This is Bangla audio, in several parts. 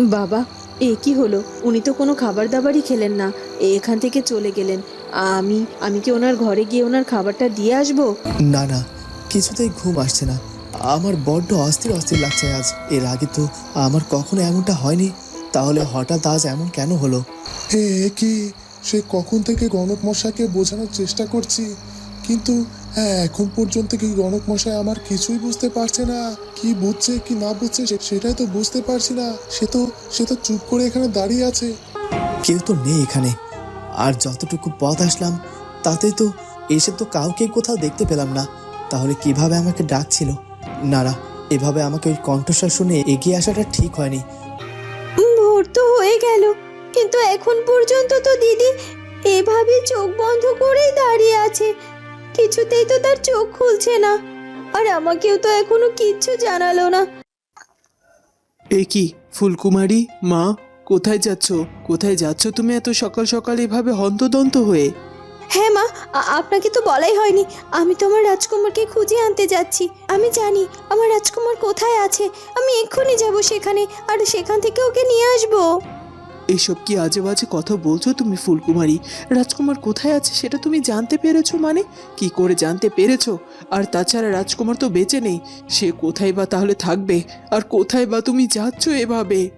বাবা এ কি হলো? উনি তো কোনো খাবার দাবারই খেলেন না। এখান থেকে চলে গেলেন। আমি আমি কি ওনার ঘরে গিয়ে ওনার খাবারটা দিয়ে আসব? না না কিছুতেই ঘুম আসছে না। আমার বড্ড অস্থির অস্থির লাগছে আজ। এর আগে তো আমার কখনো এমনটা হয়নি। তাহলে হঠাৎ আজ এমন কেন হলো? হে কি? সে কখন থেকে গণক মশাইকে বোঝানোর চেষ্টা করছি? কিন্তু হ্যাঁ এখন পর্যন্ত কি গণক মশাই আমার কিছুই বুঝতে পারছে না। কি বুঝছে কি না বুঝছে সে- সেটাই তো বুঝতে পারছি না। সে তো সে তো চুপ করে এখানে দাঁড়িয়ে আছে। কেউ তো নেই এখানে। আর যতটুকু পথ আসলাম তাতে তো এসে তো কাউকে কোথাও দেখতে পেলাম না। তাহলে কীভাবে আমাকে ডাকছিল? না না এভাবে আমাকে ওই কণ্ঠস্বর শুনে এগিয়ে আসাটা ঠিক হয়নি। ভোর তো হয়ে গেল কিন্তু এখন পর্যন্ত তো দিদি এভাবে চোখ বন্ধ করেই দাঁড়িয়ে আছে। কিছুতেই তো তার চোখ খুলছে না। আর আমাকেও তো এখনও কিচ্ছু জানালো না। এ কি ফুলকুমারী? মা কোথায় যাচ্ছ? কোথায় যাচ্ছ তুমি এত সকাল সকাল এভাবে হন্তদন্ত হয়ে? হ্যাঁ মা আপনাকে তো বলাই হয়নি। আমি তো আমার রাজকুমারকে খুঁজে আনতে যাচ্ছি। আমি জানি আমার রাজকুমার কোথায় আছে। আমি এক্ষুনি যাব সেখানে আর সেখান থেকে ওকে নিয়ে আসব। এইসব কি আজে বাজে কথা বলছো তুমি ফুলকুমারী? রাজকুমার কোথায় আছে সেটা তুমি জানতে পেরেছ মানে? কি করে জানতে পেরেছ? আর তাছাড়া রাজকুমার তো বেঁচে নেই। সে কোথায় বা তাহলে থাকবে? আর কোথায় বা তুমি যাচ্ছ এভাবে?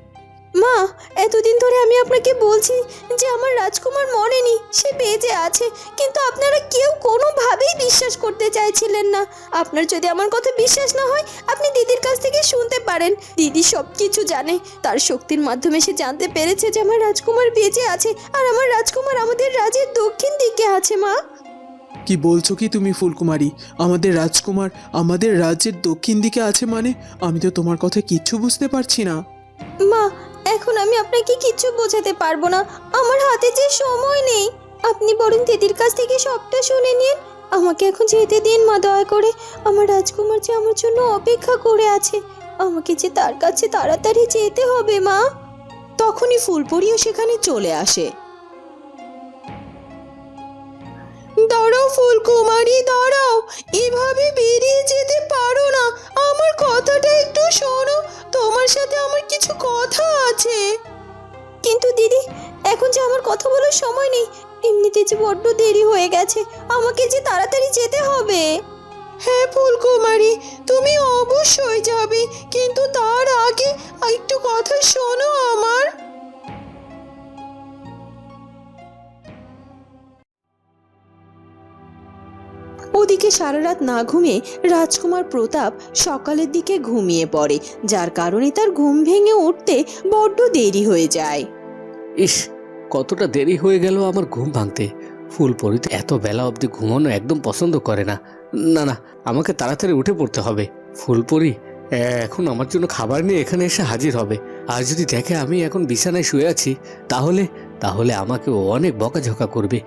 মা এতদিন ধরে আমি আপনাকে বলছি যে আমার রাজকুমার মরেনি সে বেঁচে আছে কিন্তু আপনারা কেউ কোনোভাবেই বিশ্বাস করতে চাইছিলেন না। আপনার যদি আমার কথা বিশ্বাস না হয় আপনি দিদির কাছ থেকে শুনতে পারেন। দিদি সব কিছু জানে তার শক্তির মাধ্যমে সে জানতে পেরেছে যে আমার রাজকুমার বেঁচে আছে আর আমার রাজকুমার আমাদের রাজ্যের দক্ষিণ দিকে আছে মা। কি বলছো কি তুমি ফুলকুমারী? আমাদের রাজকুমার আমাদের রাজ্যের দক্ষিণ দিকে আছে মানে? আমি তো তোমার কথা কিচ্ছু বুঝতে পারছি না। মা এখন আমি আপনাকে কিছু বোঝাতে পারব না। আমার হাতে যে সময় নেই। আপনি বরং দিদির কাছ থেকে সবটা শুনে নিন। আমাকে এখন যেতে দিন, মা, দয়া করে। আমার রাজকুমার যে আমার জন্য অপেক্ষা করে আছে, আমাকে যে তার কাছে তাড়াতাড়ি যেতে হবে, মা। তখনই ফুলপুরিও সেখানে চলে আসে। ফুলকুমারী, দাঁড়াও। এভাবে বেরিয়ে যেতে পারো না। আমার কথাটা একটু শোনো। তোমার সাথে আমার কিছু কথা আছে। কিন্তু দিদি, এখন যে আমার কথা বলার সময় নেই, এমনিতে যে বড্ড দেরি হয়ে গেছে, আমাকে যে তাড়াতাড়ি যেতে হবে। হ্যাঁ ফুলকুমারী, তুমি অবশ্যই যাবে। কিন্তু তার আগে একটু কথা শোনো আমার। ওদিকে সারা রাত না ঘুমিয়ে রাজকুমার প্রতাপ সকালের দিকে ঘুমিয়ে পড়ে, যার কারণে তার ঘুম ভেঙে উঠতে বড্ড দেরি হয়ে যায়। ইস, কতটা দেরি হয়ে গেল আমার ঘুম ভাঙতে। ফুলপরি এত বেলা অবধি ঘুমানো একদম পছন্দ করে না। না না, আমাকে তাড়াতাড়ি উঠে পড়তে হবে। ফুলপরি এখন আমার জন্য খাবার নিয়ে এখানে এসে হাজির হবে। আর যদি দেখে আমি এখন বিছানায় শুয়ে আছি, তাহলে তাহলে আমাকে ও অনেক বকাঝকা করবে।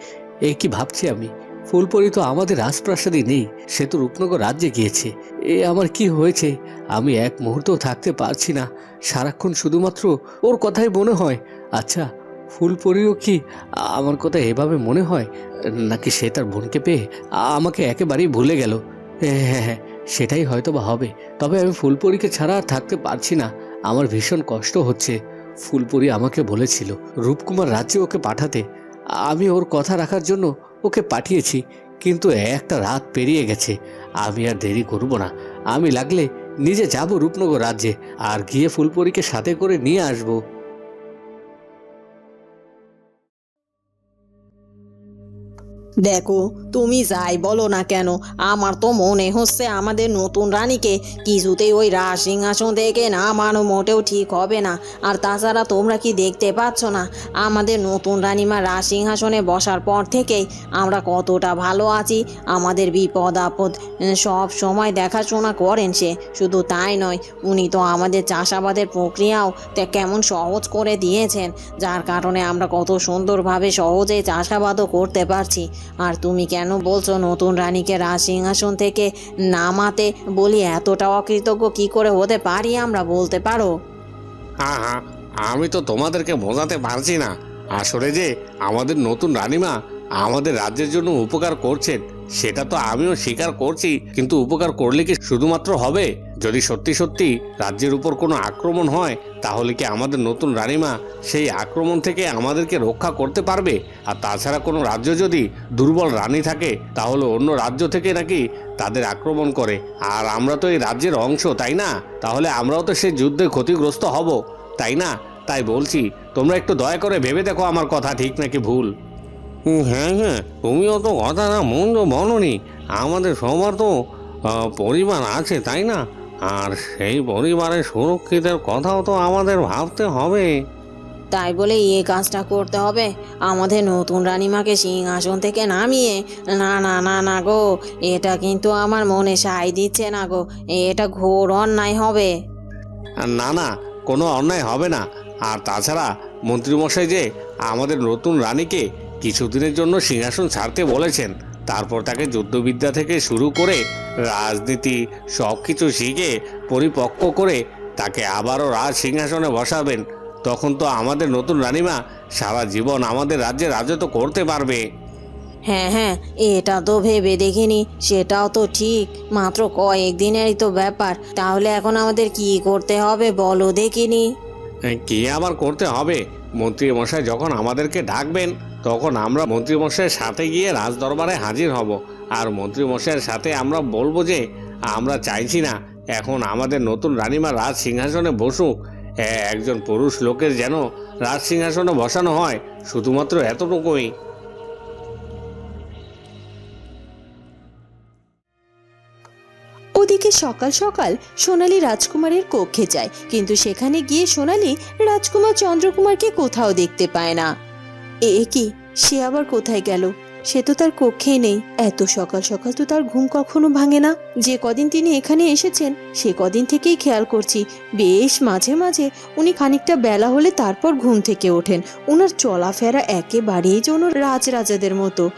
এ কি ভাবছি আমি? ফুলপরি তো আমাদের রাজপ্রাসাদে নেই, সে তো রূপনগর রাজ্যে গিয়েছে। এ আমার কি হয়েছে? আমি এক মুহূর্তও থাকতে পারছি না। সারাক্ষণ শুধুমাত্র ওর কথাই মনে হয়। আচ্ছা ফুলপরিও কি আমার কথা এভাবে মনে হয়? নাকি সে তার বোনকে পেয়ে আমাকে একেবারেই ভুলে গেল? হ্যাঁ হ্যাঁ হ্যাঁ সেটাই হয়তো বা হবে। তবে আমি ফুলপরিকে ছাড়া আর থাকতে পারছি না। আমার ভীষণ কষ্ট হচ্ছে। ফুলপরি আমাকে বলেছিল, রূপকুমার রাজ্যে ওকে পাঠাতে। আমি ওর কথা রাখার জন্য ওকে পাঠিয়েছি, কিন্তু একটা রাত পেরিয়ে গেছে। আমি আর দেরি করব না। আমি লাগলে নিজে যাব রূপনগর রাজ্যে আর গিয়ে ফুলপরিকে সাথে করে নিয়ে আসব। দেখো, তুমি যাই বলো না কেন, আমার তো মনে হচ্ছে আমাদের নতুন রানীকে কিছুতেই ওই রাজ সিংহাসন থেকে নামানো মোটেও ঠিক হবে না। আর তাছাড়া তোমরা কি দেখতে পাচ্ছ না, আমাদের নতুন রানীমা রাজ সিংহাসনে বসার পর থেকেই আমরা কতটা ভালো আছি, আমাদের বিপদ আপদ সব সময় দেখাশোনা করেন সে। শুধু তাই নয়, উনি তো আমাদের চাষাবাদের প্রক্রিয়াও কেমন সহজ করে দিয়েছেন, যার কারণে আমরা কত সুন্দরভাবে সহজে চাষাবাদও করতে পারছি। আর তুমি কেন বলছো নতুন রানীকে রাজ সিংহাসন থেকে নামাতে? বলি, এতটা অকৃতজ্ঞ কি করে হতে পারি আমরা বলতে পারো? হ্যাঁ হ্যাঁ আমি তো তোমাদেরকে বোঝাতে পারছি না। আসলে যে আমাদের নতুন রানীমা আমাদের রাজ্যের জন্য উপকার করছেন, সেটা তো আমিও স্বীকার করছি। কিন্তু উপকার করলে কি শুধুমাত্র হবে? যদি সত্যি সত্যি রাজ্যের উপর কোনো আক্রমণ হয় তাহলে কি আমাদের নতুন রানীমা সেই আক্রমণ থেকে আমাদেরকে রক্ষা করতে পারবে? আর তাছাড়া কোনো রাজ্য যদি দুর্বল রানী থাকে, তাহলে অন্য রাজ্য থেকে নাকি তাদের আক্রমণ করে। আর আমরা তো এই রাজ্যের অংশ, তাই না? তাহলে আমরাও তো সেই যুদ্ধে ক্ষতিগ্রস্ত হব, তাই না? তাই বলছি, তোমরা একটু দয়া করে ভেবে দেখো আমার কথা, ঠিক নাকি ভুল? হ্যাঁ হ্যাঁ তুমিও তো কথা না মন্দ বলনি। আমাদের সবার তো পরিবার আছে, তাই না? আর সেই পরিবারের সুরক্ষিতের কথাও তো আমাদের ভাবতে হবে। তাই বলে এই কাজটা করতে হবে। আমাদের নতুন রানীমাকে সিংহাসন থেকে নামিয়ে। না না না না গো এটা কিন্তু আমার মনে সায় দিচ্ছে না গো। এটা ঘোর অন্যায় হবে। না না কোনো অন্যায় হবে না। আর তাছাড়া মন্ত্রীমশাই যে আমাদের নতুন রানীকে কিছুদিনের জন্য সিংহাসন ছাড়তে বলেছেন তারপর তাকে যুদ্ধবিদ্যা থেকে শুরু করে রাজনীতি সব কিছু শিখে পরিপক্ক করে তাকে আবারও রাজ সিংহাসনে বসাবেন। তখন তো আমাদের নতুন রানীমা সারা জীবন আমাদের রাজ্যে রাজত্ব করতে পারবে। হ্যাঁ হ্যাঁ এটা তো ভেবে দেখিনি সেটাও তো ঠিক। মাত্র কয়েক দিনেরই তো ব্যাপার তাহলে এখন আমাদের কি করতে হবে বলো দেখিনি? কি আবার করতে হবে? মন্ত্রীমশাই যখন আমাদেরকে ডাকবেন তখন আমরা মন্ত্রীমশাইয়ের সাথে গিয়ে রাজদরবারে হাজির হব। আর মন্ত্রীমশাইয়ের সাথে আমরা বলব যে, আমরা চাইছি না, এখন আমাদের নতুন রানীমা রাজ সিংহাসনে বসুক। একজন পুরুষ লোকের যেন রাজ সিংহাসনে বসানো হয়, শুধুমাত্র এতটুকুই। ওদিকে সকাল সকাল সোনালি রাজকুমারের কক্ষে যায়, কিন্তু সেখানে গিয়ে সোনালি রাজকুমার চন্দ্রকুমারকে কোথাও দেখতে পায় না। এ কি? সে আবার কোথায় গেল? সে তো তার কক্ষেই নেই। এত সকাল সকাল তো তার ঘুম কখনো ভাঙে না। যে কদিন তিনি এখানে এসেছেন, সে কদিন থেকেই খেয়াল করছি। বেশ মাঝে মাঝে উনি খানিকটা বেলা হলে তারপর ঘুম থেকে ওঠেন। ওনার চলাফেরা একেবারেই যেন রাজরাজাদের মতো।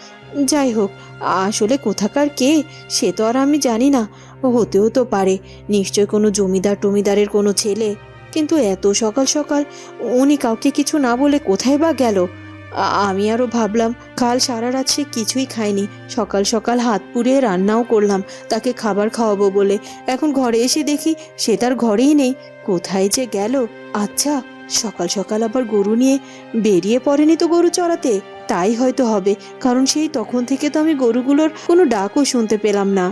যাই হোক, আসলে কোথাকার কে, সে তো আর আমি জানি না। হতেও তো পারে, নিশ্চয় কোনো জমিদার টমিদারের কোনো ছেলে। কিন্তু এত সকাল সকাল উনি কাউকে কিছু না বলে কোথায় বা গেল? আমি আরও ভাবলাম, কাল সারা রাত সে কিছুই খায়নি। সকাল সকাল হাত পুড়িয়ে রান্নাও করলাম, তাকে খাবার খাওয়াবো বলে। এখন ঘরে এসে দেখি সে তার ঘরেই নেই। কোথায় যে গেল? আচ্ছা সকাল সকাল আবার গরু নিয়ে বেরিয়ে পড়েনি তো গরু চড়াতে? তাই হয়তো হবে, কারণ সেই তখন থেকে তো আমি গরুগুলোর কোনো ডাকও শুনতে পেলাম না।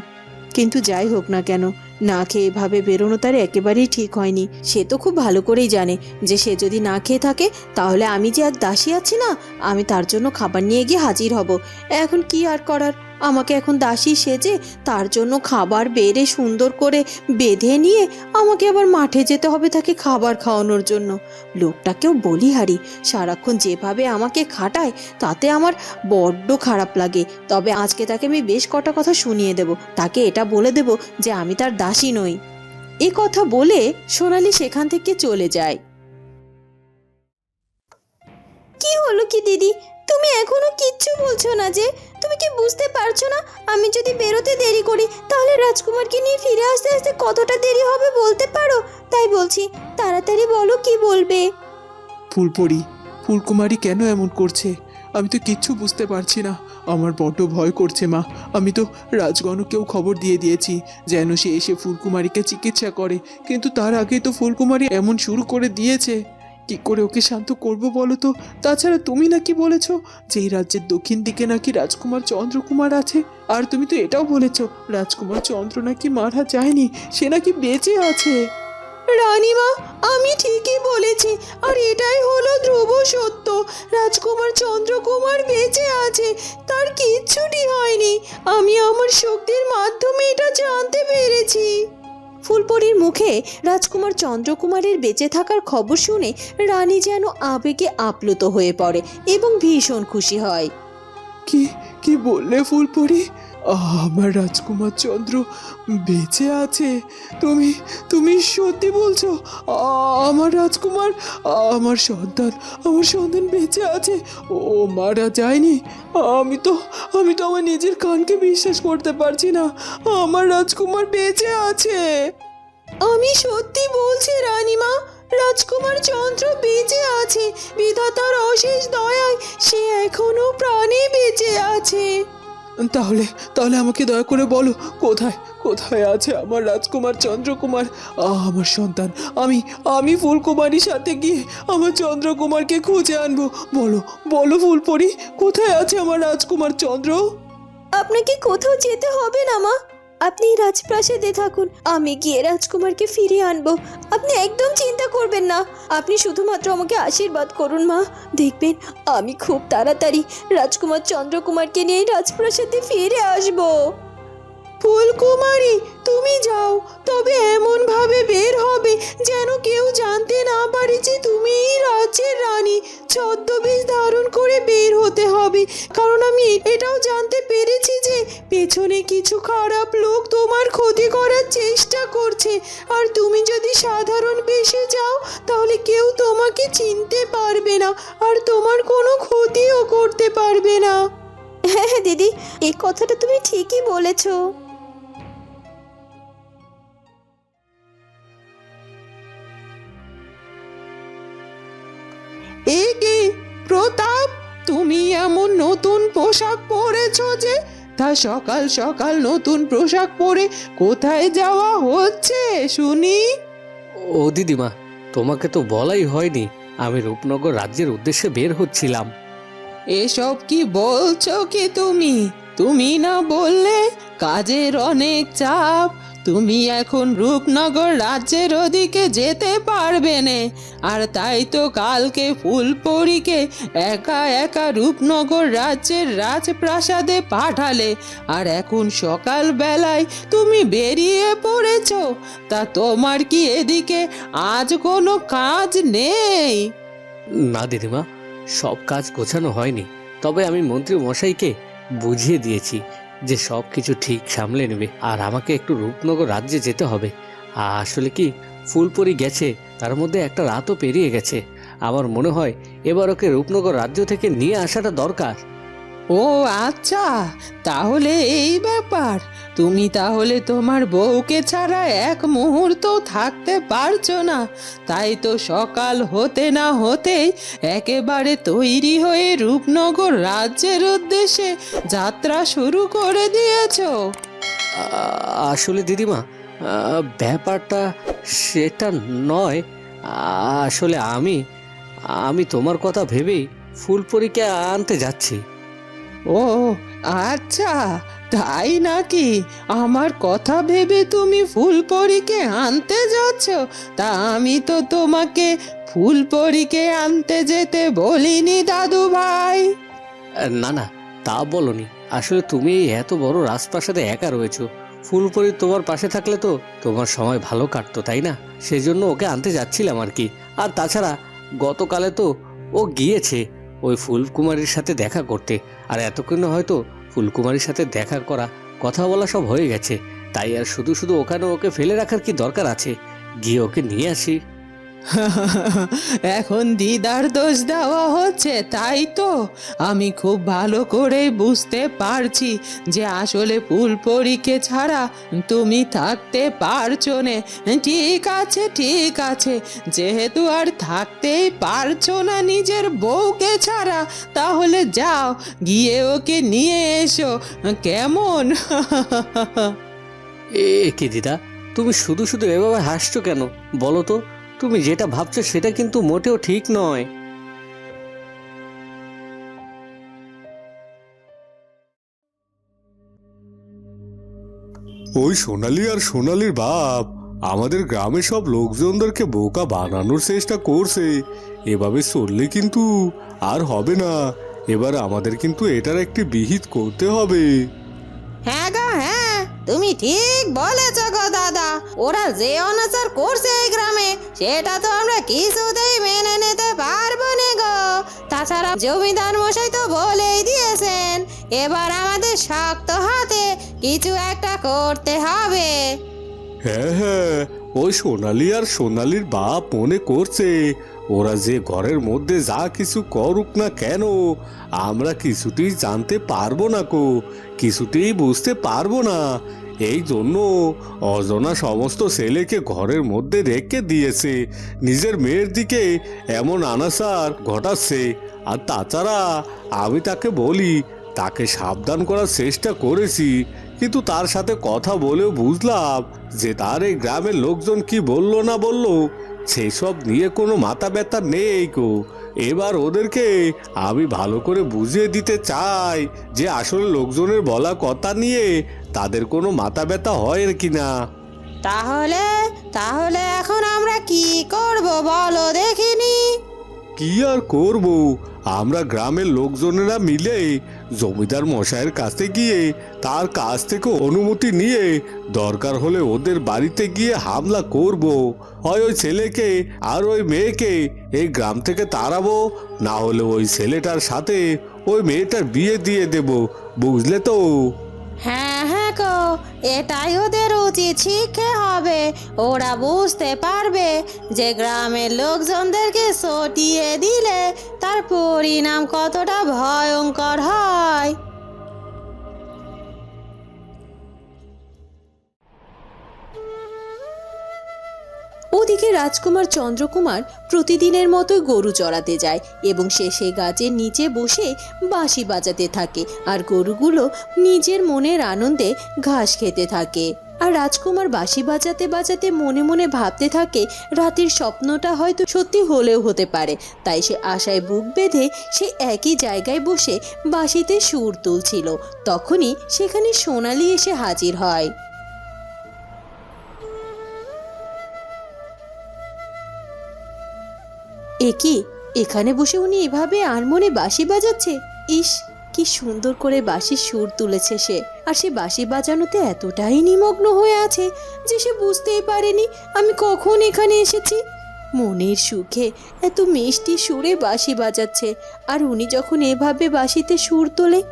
কিন্তু যাই হোক না কেন, না খেয়ে এভাবে বেরোনো তার একেবারেই ঠিক হয়নি। সে তো খুব ভালো করেই জানে যে সে যদি না খেয়ে থাকে, তাহলে আমি যে এক দাসী আছি না, আমি তার জন্য খাবার নিয়ে গিয়ে হাজির হব। এখন কি আর করার? আমাকে এখন দাসী সেজে তার জন্য খাবার বেড়ে সুন্দর করে বেঁধে নিয়ে আমাকে আবার মাঠে যেতে হবে তাকে খাবার খাওয়ানোর জন্য। লোকটাকেও বলি, হারি, সারাক্ষণ যেভাবে আমাকে খাটায় তাতে আমার বড্ড খারাপ লাগে। তবে আজকে তাকে আমি বেশ কটা কথা শুনিয়ে দেব। তাকে এটা বলে দেব যে আমি তার দাসী নই। এ কথা বলে সোনালি সেখান থেকে চলে যায়। কি হলো কি দিদি? তুমি এখনও কিচ্ছু বলছো না যে তুমি কি বুঝতে পারছ না? আমি যদি বেরোতে দেরি করি, তাহলে রাজকুমারকে নিয়ে ফিরে আসতে আসতে কতটা দেরি হবে বলতে পারো? তাই বলছি, তাড়াতাড়ি বলো কি বলবে? ফুলপরি, ফুলকুমারী কেন এমন করছে? আমি তো কিচ্ছু বুঝতে পারছি না। আমার বড্ড ভয় করছে মা। আমি তো রাজগণকেও খবর দিয়ে দিয়েছি, যেন সে এসে ফুলকুমারীকে চিকিৎসা করে। কিন্তু তার আগে তো ফুলকুমারী এমন শুরু করে দিয়েছে। কি করে ওকে শান্ত করব বলো তো? তাছাড়া তুমি নাকি বলেছ যে এই রাজ্যের দক্ষিণ দিকে নাকি রাজকুমার চন্দ্রকুমার আছে? আর তুমি তো এটাও বলেছ, রাজকুমার চন্দ্র নাকি মারা যায়নি, সে নাকি বেঁচে আছে। রানীমা, আমি ঠিকই বলেছি, আর এটাই হলো ধ্রুব সত্য। রাজকুমার চন্দ্রকুমার বেঁচে আছে, তার কিচ্ছুটি হয়নি। আমি আমার শক্তির মাধ্যমে এটা জানতে পেরেছি। ফুলপরির মুখে রাজকুমার চন্দ্রকুমারের বেঁচে থাকার খবর শুনে রানী যেন আবেগে আপ্লুত হয়ে পড়ে এবং ভীষণ খুশি হয়। কি কি বললে ফুলপরি? আমার রাজকুমার চন্দ্র বেঁচে আছে। তুমি তুমি সত্যি বলছো, আমার রাজকুমার, আমার সন্তান আমার সন্তান বেঁচে আছে। ও মারা যায়নি। আমি তো আমি তো আমার নিজের কানকে বিশ্বাস করতে পারছি না। আমার রাজকুমার বেঁচে আছে। আমি সত্যি বলছি রানীমা, রাজকুমার চন্দ্র বেঁচে আছে। বিধাতার অশেষ দয়ায় সে এখনও প্রাণে বেঁচে আছে। তাহলে তাহলে আমাকে দয়া করে বলো, কোথায় কোথায় আছে আমার রাজকুমার চন্দ্রকুমার? আমার সন্তান, আমি আমি ফুলকুমারীর সাথে গিয়ে আমার চন্দ্রকুমারকে খুঁজে আনব। বলো বলো ফুলপরি, কোথায় আছে আমার রাজকুমার চন্দ্র? আপনাকে কোথাও যেতে হবে না, মা। আপনি রাজপ্রাসাদে থাকুন, আমি গিয়ে রাজকুমারকে ফিরিয়ে আনব। আপনি একদম চিন্তা করবেন না। আপনি শুধুমাত্র আমাকে আশীর্বাদ করুন, মা। দেখবেন, আমি খুব তাড়াতাড়ি রাজকুমার চন্দ্রকুমারকে নিয়ে রাজপ্রাসাদে ফিরে আসব। ফুলকুমারী, তুমি যাও। তবে এমন ভাবে বের হবে যেন কেউ জানতে না পারে যে তুমি রাজ্যের রানী। ছদ্মবেশ ধারণ করে বের হতে হবে। কারণ আমি এটাও জানতে পেরেছি যে পেছনে কিছু খারাপ লোক তোমার ক্ষতি করার চেষ্টা করছে। আর তুমি যদি সাধারণ বেশে যাও, তাহলে কেউ তোমাকে চিনতে পারবে না। আর তোমার কোনো ক্ষতিও করতে পারবে না। হ্যাঁ হ্যাঁ দিদি, এই কথাটা তুমি ঠিকই বলেছ। তুমি এমন নতুন পোশাক পরেছো যে তা সকাল সকাল নতুন পোশাক পরে কোথায় যাওয়া হচ্ছে শুনি? ও দিদিমা তোমাকে তো বলাই হয়নি। আমি রূপনগর রাজ্যের উদ্দেশ্যে বের হচ্ছিলাম। এসব কি বলছো কি তুমি? তুমি না বললে কাজের অনেক চাপ। তুমি এখন রূপনগর রাজ্যের ওদিকে যেতে পারবে না। আর তাই তো কালকে ফুলপরীকে একা একা রূপনগর রাজ্যের রাজপ্রাসাদে পাঠালে। আর এখন সকাল বেলায় তুমি বেরিয়ে পড়েছ, তা তোমার কি এদিকে আজ কোনো কাজ নেই? না দিদিমা, সব কাজ গোছানো হয়নি। তবে আমি মন্ত্রী মশাইকে বুঝিয়ে দিয়েছি যে সব কিছু ঠিক সামলে নেবে। আর আমাকে একটু রূপনগর রাজ্যে যেতে হবে। আর আসলে কি, ফুলপরি গেছে, তার মধ্যে একটা রাতও পেরিয়ে গেছে। আমার মনে হয় এবার ওকে রূপনগর রাজ্য থেকে নিয়ে আসাটা দরকার। ও আচ্ছা তাহলে এই ব্যাপার। তুমি তাহলে তোমার বউকে ছাড়া এক মুহূর্ত থাকতে পারছ না। তাই তো সকাল হতে না হতেই একেবারে তৈরি হয়ে রূপনগর রাজ্যের উদ্দেশ্যে যাত্রা শুরু করে দিয়েছ। আসলে দিদিমা ব্যাপারটা সেটা নয়। আসলে আমি আমি তোমার কথা ভেবেই ফুলপরিকে আনতে যাচ্ছি। ও আচ্ছা। তাই নাকি? আমার কথা ভেবে তুমি ফুলপরীকে আনতে যাচ্ছ? তা আমি তো তোমাকে ফুলপরীকে আনতে যেতে বলিনি, দাদু ভাই। না না, তা বলনি। আসলে তুমি এত বড় রাজপ্রাসাদে একা রয়েছো। ফুলপরি তোমার পাশে থাকলে তো তোমার সময় ভালো কাটতো, তাই না? সেজন্য ওকে আনতে যাচ্ছিলাম আর কি। আর তাছাড়া, গতকালে তো ও গিয়েছে ওই ফুলকুমারীর সাথে দেখা করতে। আর এতক্ষণে হয়তো ফুলকুমারীর সাথে দেখা করা, কথা বলা সব হয়ে গেছে। তাই আর শুধু শুধু ওখানে ওকে ফেলে রাখার কি দরকার আছে? গিয়ে ওকে নিয়ে আসি। এখন দিদার দোষ দেওয়া হচ্ছে, তাই তো? আমি খুব ভালো করে বুঝতে পারছি যে আসলে ফুলপরীকে ছাড়া তুমি থাকতে পারছ না। ঠিক আছে ঠিক আছে, যেহেতু আর থাকতেই পারছ না নিজের বউকে ছাড়া, তাহলে যাও, গিয়ে ওকে নিয়ে এসো। কেমন? এ কি দিদা, তুমি শুধু শুধু এভাবে হাসছো কেন? বলো তো। তুমি যেটা ভাবছ সেটা কিন্তু মোটেও ঠিক নয়। ওই সোনালি আর সোনালির বাপ আমাদের গ্রামে সব লোকজনদেরকে বোকা বানানোর চেষ্টা করছে। এভাবে চললে কিন্তু আর হবে না। এবার আমাদের কিন্তু এটার একটি বিহিত করতে হবে। হ্যাঁ গো হ্যাঁ। তুমি ঠিক বলেছ গো দাদা। ওরা যে অনাচার করছে এই গ্রামে, সেটা তো আমরা কিছুতেই মেনে নিতে পারব না গো। তাছাড়া জমিদার মশাই তো বলেই দিয়েছেন, এবার আমাদের শক্ত হাতে কিছু একটা করতে হবে। হ্যাঁ হ্যাঁ ওই সোনালি আর সোনালির বাপ মনে করছে, ওরা যে ঘরের মধ্যে যা কিছু করুক না কেন, আমরা কিছুতেই জানতে পারব না কো কিছুতেই বুঝতে পারব না। এই জন্য অজনা সমস্ত ছেলেকে ঘরের মধ্যে রেখে দিয়েছে। নিজের মেয়ের দিকে এমন আনাসার ঘটাচ্ছে। আর তাছাড়া আমি তাকে বলি, তাকে সাবধান করার চেষ্টা করেছি। কিন্তু তার সাথে কথা বলেও বুঝলাম যে তার এই গ্রামের লোকজন কি বলল না বলল সেসব নিয়ে কোনো মাথা ব্যথা নেই কো এবার ওদেরকে আমি ভালো করে বুঝিয়ে দিতে চাই যে আসলে লোকজনের বলা কথা নিয়ে তাদের কোনো মাথা ব্যথা হয় কি না। তাহলে তাহলে এখন আমরা কি করব বলো দেখিনি? কি আর করব? আমরা গ্রামের লোকজনেরা মিলে জমিদার মশাইয়ের কাছে গিয়ে তার কাছ থেকে অনুমতি নিয়ে দরকার হলে ওদের বাড়িতে গিয়ে হামলা করব। হয় ওই ছেলেকে আর ওই মেয়েকে এই গ্রাম থেকে তাড়াবো, না হলে ওই ছেলেটার সাথে ওই মেয়েটার বিয়ে দিয়ে দেব, বুঝলে তো? হ্যাঁ হ্যাঁ গো, এটাই ওদের উচিত। শিখে হবে। ওরা বুঝতে পারবে যে গ্রামের লোকজনদেরকে সটিয়ে দিলে তার পরিণাম কতটা ভয়ঙ্কর হয়। ওদিকে রাজকুমার চন্দ্রকুমার প্রতিদিনের মতো গরু চড়াতে যায় এবং সে সে গাছের নিচে বসে বাঁশি বাজাতে থাকে আর গরুগুলো নিজের মনের আনন্দে ঘাস খেতে থাকে। আর রাজকুমার বাঁশি বাজাতে বাজাতে মনে মনে ভাবতে থাকে, রাতের স্বপ্নটা হয়তো সত্যি হলেও হতে পারে। তাই সে আশায় বুক বেঁধে সে একই জায়গায় বসে বাঁশিতে সুর তুলছিল। তখনই সেখানে সোনালি এসে হাজির হয়। কি? এখানে বসে উনি এভাবে আনমনে বাঁশি বাজাচ্ছে? ইস, কি সুন্দর করে বাঁশির সুর তুলেছে সে। আর সে বাঁশি বাজানোতে এতটাই নিমগ্ন হয়ে আছে যে সে বুঝতেই পারেনি আমি কখন এখানে এসেছি। মনের সুখে এত মিষ্টি সুরে বাঁশি বাজাচ্ছে। আর উনি যখন এভাবে বাঁশিতে সুর তোলে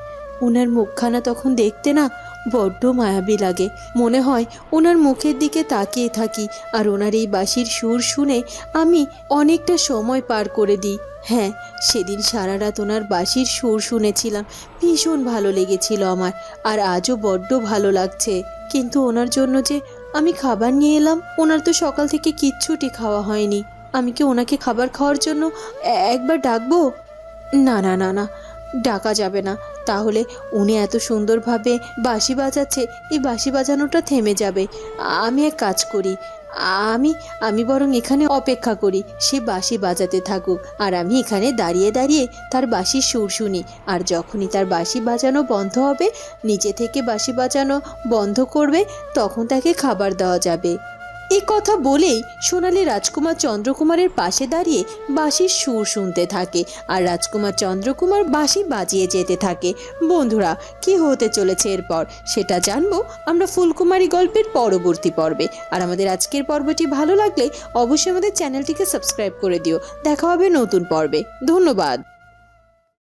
ওনার মুখখানা তখন দেখতে না বড্ড মায়াবী লাগে। মনে হয় ওনার মুখের দিকে তাকিয়ে থাকি আর ওনার এই বাঁশির সুর শুনে আমি অনেকটা সময় পার করে দিই। হ্যাঁ সেদিন সারা রাত ওনার বাঁশির সুর শুনেছিলাম। ভীষণ ভালো লেগেছিল আমার আর আজও বড্ড ভালো লাগছে। কিন্তু ওনার জন্য যে আমি খাবার নিয়ে এলাম, ওনার তো সকাল থেকে কিচ্ছুটি খাওয়া হয়নি। আমি কি ওনাকে খাবার খাওয়ার জন্য একবার ডাকবো? না না না না। ডাকা যাবে না। তাহলে উনি এত সুন্দরভাবে বাঁশি বাজাচ্ছে, এই বাঁশি বাজানোটা থেমে যাবে। আমি এক কাজ করি, আমি আমি বরং এখানে অপেক্ষা করি, সে বাঁশি বাজাতে থাকুক। আর আমি এখানে দাঁড়িয়ে দাঁড়িয়ে তার বাঁশির সুর শুনি। আর যখনই তার বাঁশি বাজানো বন্ধ হবে, নিজে থেকে বাঁশি বাজানো বন্ধ করবে, তখন তাকে খাবার দেওয়া যাবে। এই কথা বলেই সোনালি রাজকুমার চন্দ্রকুমারের পাশে দাঁড়িয়ে বাঁশির সুর শুনতে থাকে আর রাজকুমার চন্দ্রকুমার বাঁশি বাজিয়ে যেতে থাকে। বন্ধুরা, কি হতে চলেছে এরপর? সেটা জানব আমরা ফুলকুমারী গল্পের পরবর্তী পর্বে। আর আমাদের আজকের পর্বটি ভালো লাগলে অবশ্যই আমাদের চ্যানেলটিকে সাবস্ক্রাইব করে দিও। দেখা হবে নতুন পর্বে। ধন্যবাদ।